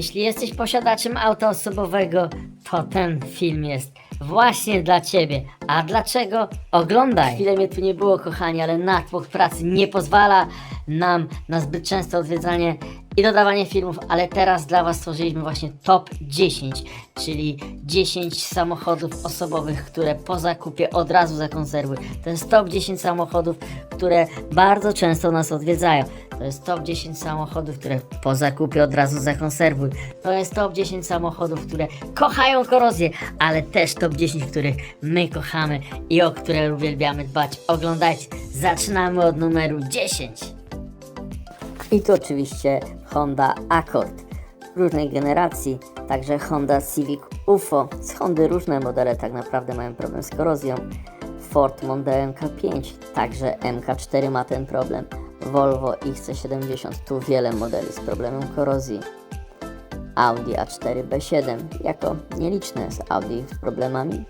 Jeśli jesteś posiadaczem auta osobowego, to ten film jest właśnie dla ciebie. A dlaczego? Oglądaj! Chwilę mnie tu nie było, kochani, ale natłok pracy nie pozwala nam na zbyt częste odwiedzanie i dodawanie filmów, ale teraz dla Was stworzyliśmy właśnie top 10, czyli 10 samochodów osobowych, które po zakupie od razu zakonserwuj. To jest top 10 samochodów, które bardzo często nas odwiedzają. To jest top 10 samochodów, które po zakupie od razu zakonserwuj. To jest top 10 samochodów, które kochają korozję, ale też top 10, których my kochamy i o które uwielbiamy dbać. Oglądajcie, zaczynamy od numeru 10. I tu oczywiście Honda Accord różnej generacji, także Honda Civic UFO. Z Hondy różne modele tak naprawdę mają problem z korozją. Ford Mondeo MK5, także MK4 ma ten problem. Volvo XC70, tu wiele modeli z problemem korozji. Audi A4 B7, jako nieliczne z Audi z problemami.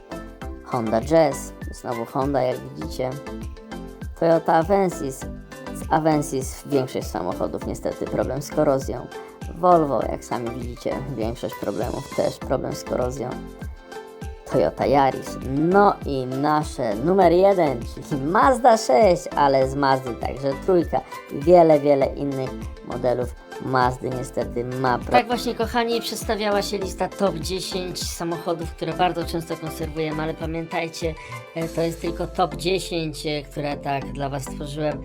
Honda Jazz, znowu Honda jak widzicie. Toyota Avensis. Z Avensis większość samochodów niestety problem z korozją. Volvo, jak sami widzicie, większość problemów też problem z korozją. Toyota Yaris. No i nasze numer jeden, czyli Mazda 6, ale z Mazdy także trójka. Wiele, wiele innych modelów Mazdy niestety ma. Tak właśnie, kochani, przedstawiała się lista top 10 samochodów, które bardzo często konserwujemy, ale pamiętajcie, e, to jest tylko top 10, e, które tak dla Was stworzyłem.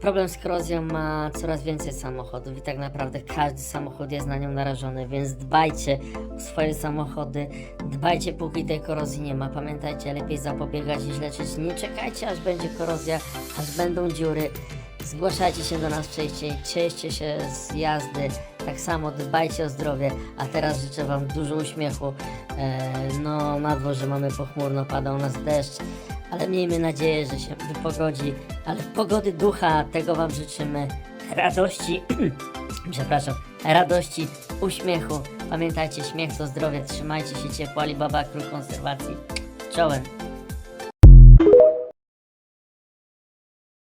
Problem z korozją ma coraz więcej samochodów i tak naprawdę każdy samochód jest na nią narażony, więc dbajcie o swoje samochody, dbajcie póki tej korozji nie ma. Pamiętajcie, lepiej zapobiegać niż leczyć. Nie czekajcie aż będzie korozja, aż będą dziury. Zgłaszajcie się do nas częściej, cieszcie się z jazdy, tak samo dbajcie o zdrowie, a teraz życzę Wam dużo uśmiechu. E, no, na dworze mamy pochmurno, pada u nas deszcz, ale miejmy nadzieję, że się wypogodzi, ale pogody ducha, tego Wam życzymy, radości, przepraszam, radości, uśmiechu. Pamiętajcie, śmiech to zdrowie, trzymajcie się ciepło, Alibaba, król konserwacji. Czołem.